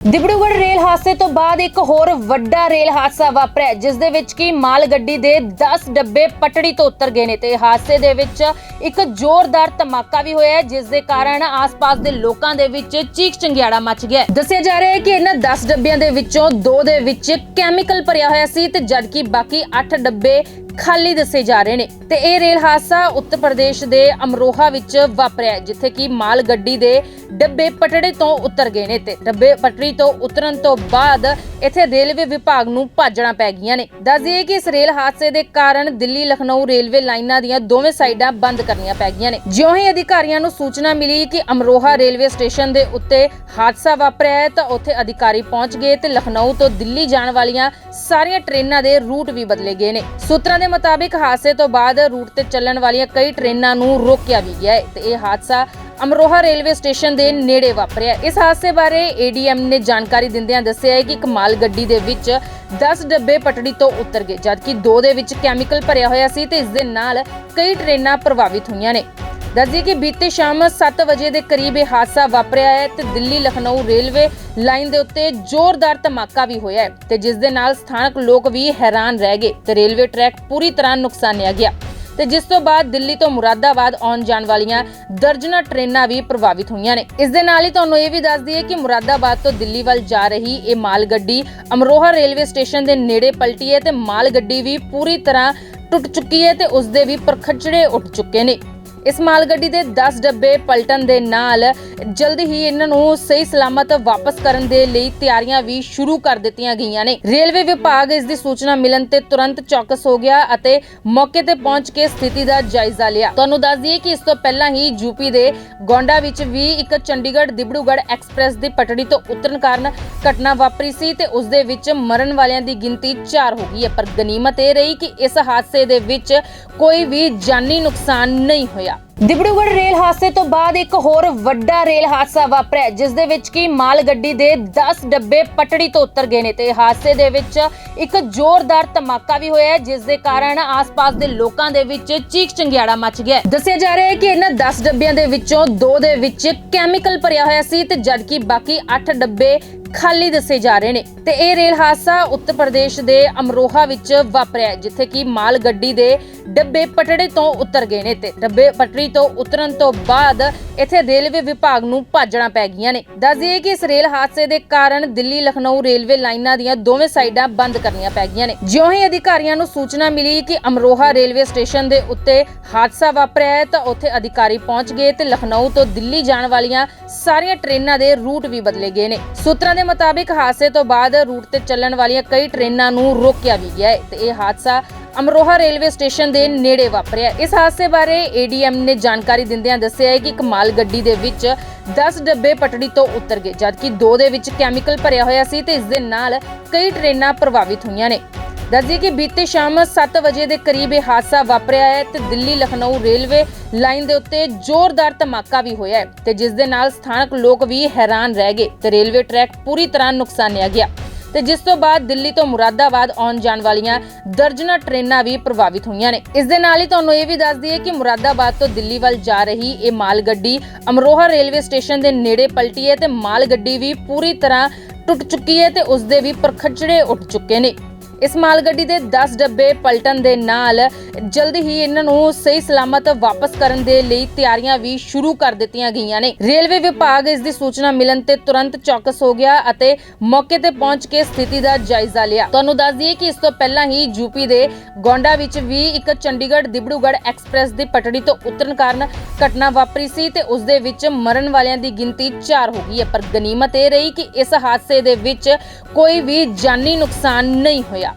Dibrugarh rail ਹਾਦਸੇ ਤੋਂ ਬਾਅਦ ਇੱਕ ਹੋਰ ਵੱਡਾ ਰੇਲ ਹਾਦਸਾ ਵਾਪਰਿਆ ਜਿਸ ਦੇ ਵਿੱਚ ਕੀ ਮਾਲ ਗੱਡੀ ਦੇ 10 ਡੱਬੇ ਪਟੜੀ ਤੋਂ ਉਤਰ ਗਏ ਨੇ ਤੇ ਹਾਦਸੇ ਦੇ ਵਿੱਚ ਇੱਕ ਜ਼ੋਰਦਾਰ ਧਮਾਕਾ ਵੀ ਹੋਇਆ ਹੈ, ਜਿਸ ਦੇ ਕਾਰਨ ਆਸ-ਪਾਸ ਦੇ ਲੋਕਾਂ ਦੇ ਵਿੱਚ ਚੀਖ ਚੰਗਿਆੜਾ ਮਚ ਗਿਆ ਦੱਸਿਆ ਜਾ ਰਿਹਾ ਹੈ ਕਿ ਇਹਨਾਂ 10 ਡੱਬਿਆਂ ਦੇ ਵਿੱਚੋਂ ਦੋ ਦੇ ਵਿੱਚ ਕੈਮੀਕਲ ਭਰਿਆ ਹੋਇਆ ਸੀ ਤੇ ਜਦਕਿ ਬਾਕੀ 8 ਡੱਬੇ ਖਾਲੀ ਦੱਸੇ ਜਾ ਰਹੇ ਨੇ। ਤੇ ਇਹ ਰੇਲ ਹਾਦਸਾ ਉੱਤਰ ਪ੍ਰਦੇਸ਼ ਦੇ ਅਮਰੋਹਾ ਵਿੱਚ ਵਾਪਰਿਆ ਜਿੱਥੇ ਕਿ ਮਾਲ ਗੱਡੀ ਦੇ ਡੱਬੇ ਪਟੜੇ ਤੋਂ ਉਤਰ ਗਏ ਨੇ ਤੇ ਡੱਬੇ ਪਟੜੀ ਤੋਂ ਉਤਰਨ ਤੋਂ ਬਾਅਦ ਇੱਥੇ ਰੇਲਵੇ ਵਿਭਾਗ ਨੂੰ ਭਾਜਣਾ ਪੈ ਗਈਆਂ ਨੇ। ਦੱਸ ਦਈਏ ਕਿ ਇਸ ਰੇਲ ਹਾਦਸੇ ਦੇ ਕਾਰਨ ਦਿੱਲੀ, ਲਖਨਊ ਰੇਲਵੇ ਲਾਈਨਾਂ ਦੀਆਂ ਦੋਵੇਂ ਸਾਈਡਾਂ ਬੰਦ ਕਰਨੀਆਂ ਪੈ ਗਈਆਂ ਨੇ। ਜਿਉਂ ਹੀ ਅਧਿਕਾਰੀਆਂ ਨੂੰ ਸੂਚਨਾ ਮਿਲੀ ਕਿ ਅਮਰੋਹਾ ਰੇਲਵੇ ਸਟੇਸ਼ਨ ਦੇ ਉੱਤੇ ਹਾਦਸਾ ਵਾਪਰਿਆ ਹੈ, ਤਾਂ ਉੱਥੇ ਅਧਿਕਾਰੀ ਪਹੁੰਚ ਗਏ ਤੇ ਲਖਨਊ ਤੋਂ ਦਿੱਲੀ ਜਾਣ ਵਾਲੀਆਂ ਸਾਰੀਆਂ ਟ੍ਰੇਨਾਂ ਦੇ ਰੂਟ ਵੀ ਬਦਲੇ ਗਏ ਨੇ। ਸੂਤਰਾਂ ਦੇ ਮੁਤਾਬਿਕ ਹਾਦਸੇ ਤੋਂ ਬਾਅਦ ਰੂਟ ਤੇ ਚੱਲਣ ਵਾਲੀਆਂ ਕਈ ਟ੍ਰੇਨਾਂ ਨੂੰ ਰੋਕਿਆ ਵੀ ਗਿਆ ਹੈ ਤੇ ਇਹ ਹਾਦਸਾ ਅਮਰੋਹਾ ਰੇਲਵੇ ਸਟੇਸ਼ਨ ਦੇ ਨੇੜੇ ਵਾਪਰਿਆ ਇਸ ਹਾਦਸੇ ਬਾਰੇ ਏਡੀਐਮ ਨੇ ਜਾਣਕਾਰੀ ਦਿੰਦਿਆਂ ਦੱਸਿਆ ਹੈ ਕਿ ਇੱਕ ਮਾਲ ਗੱਡੀ ਦੇ ਵਿੱਚ 10 ਡੱਬੇ ਪਟੜੀ ਤੋਂ ਉਤਰ ਗਏ, ਜਦਕਿ ਦੋ ਦੇ ਵਿੱਚ ਕੈਮੀਕਲ ਭਰਿਆ ਹੋਇਆ ਸੀ ਤੇ ਇਸ ਦੇ ਨਾਲ ਕਈ ਟ੍ਰੇਨਾਂ ਪ੍ਰਭਾਵਿਤ ਹੋਈਆਂ ਨੇ। ਦੱਸਦੀ ਕਿ ਬੀਤੇ ਸ਼ਾਮ 7 ਵਜੇ ਦੇ ਕਰੀਬ ਇਹ ਹਾਦਸਾ ਵਾਪਰਿਆ ਹੈ ਤੇ ਦਿੱਲੀ ਲਖਨਊ ਰੇਲਵੇ ਲਾਈਨ ਦੇ ਉੱਤੇ ਜ਼ੋਰਦਾਰ ਧਮਾਕਾ ਵੀ ਹੋਇਆ ਹੈ ਤੇ ਜਿਸ ਦੇ ਨਾਲ ਸਥਾਨਕ ਲੋਕ ਵੀ ਹੈਰਾਨ ਰਹਿ ਗਏ ਤੇ ਰੇਲਵੇ ਟਰੈਕ ਪੂਰੀ ਤਰ੍ਹਾਂ ਨੁਕਸਾਨਿਆ ਗਿਆ। ਤੇ ਜਿਸ ਤੋਂ ਬਾਅਦ ਦਿੱਲੀ ਤੋਂ ਮੁਰਾਦਾਬਾਦ ਆਉਣ ਜਾਣ ਵਾਲੀਆਂ ਦਰਜਨਾਂ ਟ੍ਰੇਨਾਂ ਵੀ ਪ੍ਰਭਾਵਿਤ ਹੋਈਆਂ ਨੇ। ਇਸ ਦੇ ਨਾਲ ਹੀ ਤੁਹਾਨੂੰ ਇਹ ਵੀ ਦੱਸ ਦਈਏ ਕਿ ਮੁਰਾਦਾਬਾਦ ਤੋਂ ਦਿੱਲੀ ਵੱਲ ਜਾ ਰਹੀ ਇਹ ਮਾਲ ਗੱਡੀ ਅਮਰੋਹਾ ਰੇਲਵੇ ਸਟੇਸ਼ਨ ਦੇ ਨੇੜੇ ਪਲਟੀ ਹੈ ਤੇ ਮਾਲ ਗੱਡੀ ਵੀ ਪੂਰੀ ਤਰ੍ਹਾਂ ਟੁੱਟ ਚੁੱਕੀ ਹੈ ਤੇ ਉਸ ਦੇ ਵੀ ਪਰਖਚੜੇ ਉੱਠ ਚੁੱਕੇ ਨੇ। ਇਸ ਮਾਲ ਗੱਡੀ ਦੇ 10 ਡੱਬੇ ਪਲਟਣ ਦੇ ਨਾਲ ਜਲਦੀ ਹੀ ਇਹਨਾਂ ਨੂੰ ਸਹੀ ਸਲਾਮਤ ਵਾਪਸ ਕਰਨ ਦੇ ਲਈ ਤਿਆਰੀਆਂ ਵੀ ਸ਼ੁਰੂ ਕਰ ਦਿੱਤੀਆਂ ਗਈਆਂ ਨੇ। ਰੇਲਵੇ ਵਿਭਾਗ ਇਸ ਦੀ ਸੂਚਨਾ ਮਿਲਣ ਤੇ ਤੁਰੰਤ ਚੌਕਸ ਹੋ ਗਿਆ ਅਤੇ ਮੌਕੇ ਤੇ ਪਹੁੰਚ ਕੇ ਸਥਿਤੀ ਦਾ ਜਾਇਜ਼ਾ ਲਿਆ। ਤੁਹਾਨੂੰ ਦੱਸ ਦਈਏ ਕਿ ਇਸ ਤੋਂ ਪਹਿਲਾਂ ਹੀ ਯੂਪੀ ਦੇ ਗੋਂਡਾ ਵਿੱਚ ਵੀ ਇੱਕ ਚੰਡੀਗੜ੍ਹ ਦਿਬੜੂਗੜ੍ਹ ਐਕਸਪ੍ਰੈਸ ਦੀ ਪਟੜੀ ਤੋਂ ਉਤਰਨ ਕਾਰਨ ਘਟਨਾ ਵਾਪਰੀ ਸੀ ਤੇ ਉਸ ਦੇ ਵਿੱਚ ਮਰਨ ਵਾਲਿਆਂ ਦੀ ਗਿਣਤੀ 4 ਹੋ ਗਈ ਹੈ। ਪਰ ਗਨੀਮਤ ਇਹ ਰਹੀ ਕਿ ਇਸ ਹਾਦਸੇ ਦੇ ਵਿੱਚ ਕੋਈ ਵੀ ਜਾਨੀ ਨੁਕਸਾਨ ਨਹੀਂ ਹੋਇਆ। ਦਿਬੜੂਗੜ੍ਹ ਰੇਲ ਹਾਦਸੇ ਤੋਂ ਬਾਅਦ ਇੱਕ ਹੋਰ ਵੱਡਾ ਰੇਲ ਹਾਦਸਾ ਵਾਪਰਿਆ ਜਿਸ ਦੇ ਵਿੱਚ ਕੀ ਮਾਲ ਗੱਡੀ ਦੇ 10 ਡੱਬੇ ਪਟੜੀ ਤੋਂ ਉਤਰ ਗਏ ਨੇ ਤੇ ਹਾਦਸੇ ਦੇ ਵਿੱਚ ਇੱਕ ਜ਼ੋਰਦਾਰ ਧਮਾਕਾ ਵੀ ਹੋਇਆ ਹੈ, ਜਿਸ ਦੇ ਕਾਰਨ ਆਸ-ਪਾਸ ਦੇ ਲੋਕਾਂ ਦੇ ਵਿੱਚ ਚੀਕ ਚੰਗਿਆੜਾ ਮਚ ਗਿਆ ਦੱਸਿਆ ਜਾ ਰਿਹਾ ਹੈ ਕਿ ਇਹਨਾਂ 10 ਡੱਬਿਆਂ ਦੇ ਵਿੱਚੋਂ ਦੋ ਦੇ ਵਿੱਚ ਕੈਮੀਕਲ ਭਰਿਆ ਹੋਇਆ ਸੀ ਤੇ ਜਦਕਿ ਬਾਕੀ 8 ਡੱਬੇ ਖਾਲੀ ਦੱਸੇ ਜਾ ਰਹੇ ਨੇ। ਤੇ ਇਹ ਰੇਲ ਹਾਦਸਾ ਉੱਤਰ ਪ੍ਰਦੇਸ਼ ਦੇ ਅਮਰੋਹਾ ਵਿੱਚ ਵਾਪਰਿਆ ਜਿੱਥੇ ਕਿ ਮਾਲ ਗੱਡੀ ਦੇ ਡੱਬੇ ਪਟੜੇ ਤੋਂ ਉਤਰ ਗਏ ਨੇ ਤੇ ਡੱਬੇ ਪਟੜੀ ਤੋਂ ਉਤਰਨ ਤੋਂ ਬਾਅਦ ਇੱਥੇ ਰੇਲਵੇ ਵਿਭਾਗ ਨੂੰ ਭਾਜਣਾ ਪੈ ਗਈਆਂ ਨੇ। ਦੱਸ ਦਈਏ ਕਿ ਇਸ ਰੇਲ ਹਾਦਸੇ ਦੇ ਕਾਰਨ ਦਿੱਲੀ, ਲਖਨਊ ਰੇਲਵੇ ਲਾਈਨਾਂ ਦੀਆਂ ਦੋਵੇਂ ਸਾਈਡਾਂ ਬੰਦ ਕਰਨੀਆਂ ਪੈ ਗਈਆਂ ਨੇ। ਜਿਉਂ ਹੀ ਅਧਿਕਾਰੀਆਂ ਨੂੰ ਸੂਚਨਾ ਮਿਲੀ ਕਿ ਅਮਰੋਹਾ ਰੇਲਵੇ ਸਟੇਸ਼ਨ ਦੇ ਉੱਤੇ ਹਾਦਸਾ ਵਾਪਰਿਆ ਹੈ, ਤਾਂ ਉੱਥੇ ਅਧਿਕਾਰੀ ਪਹੁੰਚ ਗਏ ਤੇ ਲਖਨਊ ਤੋਂ ਦਿੱਲੀ ਜਾਣ ਵਾਲੀਆਂ ਸਾਰੀਆਂ ਟ੍ਰੇਨਾਂ ਦੇ ਰੂਟ ਵੀ ਬਦਲੇ ਗਏ ਨੇ। ਸੂਤਰਾਂ ਦੇ ਮੁਤਾਬਿਕ ਹਾਦਸੇ ਤੋਂ ਬਾਅਦ ਰੂਟ ਤੇ ਚੱਲਣ ਵਾਲੀਆਂ ਕਈ ਟ੍ਰੇਨਾਂ ਨੂੰ ਰੋਕਿਆ ਵੀ ਗਿਆ ਹੈ ਤੇ ਇਹ ਹਾਦਸਾ ਅਮਰੋਹਾ ਰੇਲਵੇ ਸਟੇਸ਼ਨ ਦੇ ਨੇੜੇ ਵਾਪਰਿਆ ਇਸ ਹਾਦਸੇ ਬਾਰੇ ਏਡੀਐਮ ਨੇ ਜਾਣਕਾਰੀ ਦਿੰਦਿਆਂ ਦੱਸਿਆ ਹੈ ਕਿ ਇੱਕ ਮਾਲ ਗੱਡੀ ਦੇ ਵਿੱਚ 10 ਡੱਬੇ ਪਟੜੀ ਤੋਂ ਉਤਰ ਗਏ, ਜਦਕਿ ਦੋ ਦੇ ਵਿੱਚ ਕੈਮੀਕਲ ਭਰਿਆ ਹੋਇਆ ਸੀ ਤੇ ਇਸ ਦੇ ਨਾਲ ਕਈ ਟ੍ਰੇਨਾਂ ਪ੍ਰਭਾਵਿਤ ਹੋਈਆਂ ਨੇ। ਦੱਸਦੀ ਕਿ ਬੀਤੇ ਸ਼ਾਮ 7 ਵਜੇ ਦੇ ਕਰੀਬ ਇਹ ਹਾਦਸਾ ਵਾਪਰਿਆ ਹੈ ਤੇ ਦਿੱਲੀ ਲਖਨਊ ਰੇਲਵੇ ਲਾਈਨ ਦੇ ਉੱਤੇ ਜ਼ੋਰਦਾਰ ਧਮਾਕਾ ਵੀ ਹੋਇਆ ਹੈ ਤੇ ਜਿਸ ਦੇ ਨਾਲ ਸਥਾਨਕ ਲੋਕ ਵੀ ਹੈਰਾਨ ਰਹਿ ਗਏ ਤੇ ਰੇਲਵੇ ਟਰੈਕ ਪੂਰੀ ਤਰ੍ਹਾਂ ਨੁਕਸਾਨਿਆ ਗਿਆ। ਤੇ ਜਿਸ ਤੋਂ ਬਾਅਦ ਦਿੱਲੀ ਤੋਂ ਮੁਰਾਦਾਬਾਦ ਆਉਣ ਜਾਣ ਵਾਲੀਆਂ ਦਰਜਨਾਂ ਟ੍ਰੇਨਾਂ ਵੀ ਪ੍ਰਭਾਵਿਤ ਹੋਈਆਂ ਨੇ। ਇਸ ਦੇ ਨਾਲ ਹੀ ਤੁਹਾਨੂੰ ਇਹ ਵੀ ਦੱਸ ਦਈਏ ਕਿ ਮੁਰਾਦਾਬਾਦ ਤੋਂ ਦਿੱਲੀ ਵੱਲ ਜਾ ਰਹੀ ਇਹ ਮਾਲ ਗੱਡੀ ਅਮਰੋਹਾ ਰੇਲਵੇ ਸਟੇਸ਼ਨ ਦੇ ਨੇੜੇ ਪਲਟੀ ਹੈ ਤੇ ਮਾਲ ਗੱਡੀ ਵੀ ਪੂਰੀ ਤਰ੍ਹਾਂ ਟੁੱਟ ਚੁੱਕੀ ਹੈ ਤੇ ਉਸ ਦੇ ਵੀ ਪਰਖਚੜੇ ਉੱਠ ਚੁੱਕੇ ਨੇ। ਇਸ ਮਾਲ ਗੱਡੀ ਦੇ 10 ਡੱਬੇ ਪਲਟਣ ਦੇ ਨਾਲ ਜਲਦੀ ਹੀ ਇਹਨਾਂ ਨੂੰ ਸਹੀ ਸਲਾਮਤ ਵਾਪਸ ਕਰਨ ਦੇ ਲਈ ਤਿਆਰੀਆਂ ਵੀ ਸ਼ੁਰੂ ਕਰ ਦਿੱਤੀਆਂ ਗਈਆਂ ਨੇ। ਰੇਲਵੇ ਵਿਭਾਗ ਇਸ ਦੀ ਸੂਚਨਾ ਮਿਲਣ ਤੇ ਤੁਰੰਤ ਚੌਕਸ ਹੋ ਗਿਆ ਅਤੇ ਮੌਕੇ ਤੇ ਪਹੁੰਚ ਕੇ ਸਥਿਤੀ ਦਾ ਜਾਇਜ਼ਾ ਲਿਆ। ਤੁਹਾਨੂੰ ਦੱਸ ਦਈਏ ਕਿ ਇਸ ਤੋਂ ਪਹਿਲਾਂ ਹੀ ਯੂਪੀ ਦੇ ਗੋਂਡਾ ਵਿੱਚ ਵੀ ਇੱਕ ਚੰਡੀਗੜ੍ਹ ਦਿਬੜੂਗੜ੍ਹ ਐਕਸਪ੍ਰੈਸ ਦੀ ਪਟੜੀ ਤੋਂ ਉਤਰਨ ਕਾਰਨ ਘਟਨਾ ਵਾਪਰੀ ਸੀ ਤੇ ਉਸ ਦੇ ਵਿੱਚ ਮਰਨ ਵਾਲਿਆਂ ਦੀ ਗਿਣਤੀ 4 ਹੋ ਗਈ ਹੈ। ਪਰ ਗਨੀਮਤ ਇਹ ਰਹੀ ਕਿ ਇਸ ਹਾਦਸੇ ਦੇ ਵਿੱਚ ਕੋਈ ਵੀ ਜਾਨੀ ਨੁਕਸਾਨ ਨਹੀਂ ਹੋਇਆ।